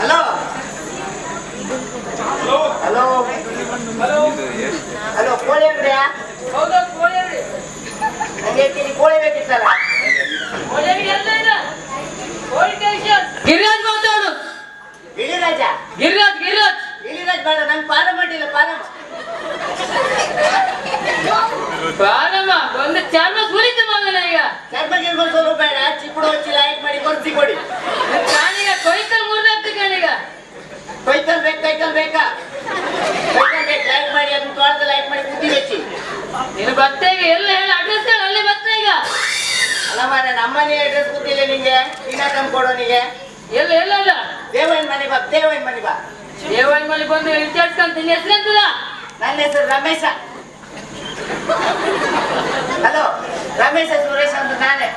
Hello hello hello hello ಕೋಳಿ ಅಂಗಡಿಯ ಹೌದು ಕೋಳಿ ಅಂಗಡಿ ನನಗೆ ತಿಳಿ ಕೋಳಿ ಬೇಕಿತ್ತಲ್ಲ ಕೋಳಿ ಗಿರಿರಾಜ್ ಗಿರಿರಾಜ್ ಗಿರಿರಾಜ್ ಇಳಿರಾಜ್ ಬೇಡ ನಂಗೆ ಪಾನ ಮಾಡಿಲ್ಲ ಪಾನಮ್ಮ ಬಾರಮ್ಮ ಒಂದು ಚರ್ಮ ಸುರಿತು ಮಗನ ಈಗ ಚರ್ಮ ಗಿರ್ಮ ಸ್ವಲ್ಪ ಬೇಡ ಚಿಪ್ಪಡು ಹಚ್ಚಿ ಲೈಟ್ ಮಾಡಿ ಕೊರ್ಸಿ ಕೊಡಿ. ನಾನೀಗ ಕೊಯ್ತಲ್ ಮುರಿದಾಗ್ತು ಕಣೀಗ ಕೊಯ್ತಲ್ ಬೇಕು ಕೈತಲ್ ಬೇಕಾ? ಕೈತಲ್ ಬೇಕು ಲೈಕ್ ಮಾಡಿ ಅದನ್ನ ತೋಟದ ಲೈಟ್ ಮಾಡಿ ಬುದ್ಧಿ ಬೆಚ್ಚಿ ನೀನು ಬತ್ತೆ ಈಗ ಎಲ್ಲ ಹೇಳಿ ಅಡ್ರೆಸ್ ಹೇಳಿ ಅಲ್ಲೇ ಬತ್ತೆ ಈಗ. ಅಲ್ಲ ಮಾರೆ ನಮ್ಮನೆ ಅಡ್ರೆಸ್ ಗೊತ್ತಿಲ್ಲ ನಿಂಗೆ. ಇನ್ನ ತಂದು ಕೊಡೋನಿಗೆ ಎಲ್ಲ ಎಲ್ಲ ಇಲ್ಲ ದೇವಯ್ಯನ ಮನೆ ಬಾ ದೇವಯ್ಯನ ಮನೆ ಬಾ. ಮನೆ ಬಂದು ವಿಚಾರಿಸ್ಕೊಂತ ನಿನ್ನ ಹೆಸರು ಎಂತದ? ನನ್ನ ಹೆಸರು ರಮೇಶ. ಹಲೋ ರಮೇಶ ಸುರೇಶ ಅಂತ ನಾನೇ.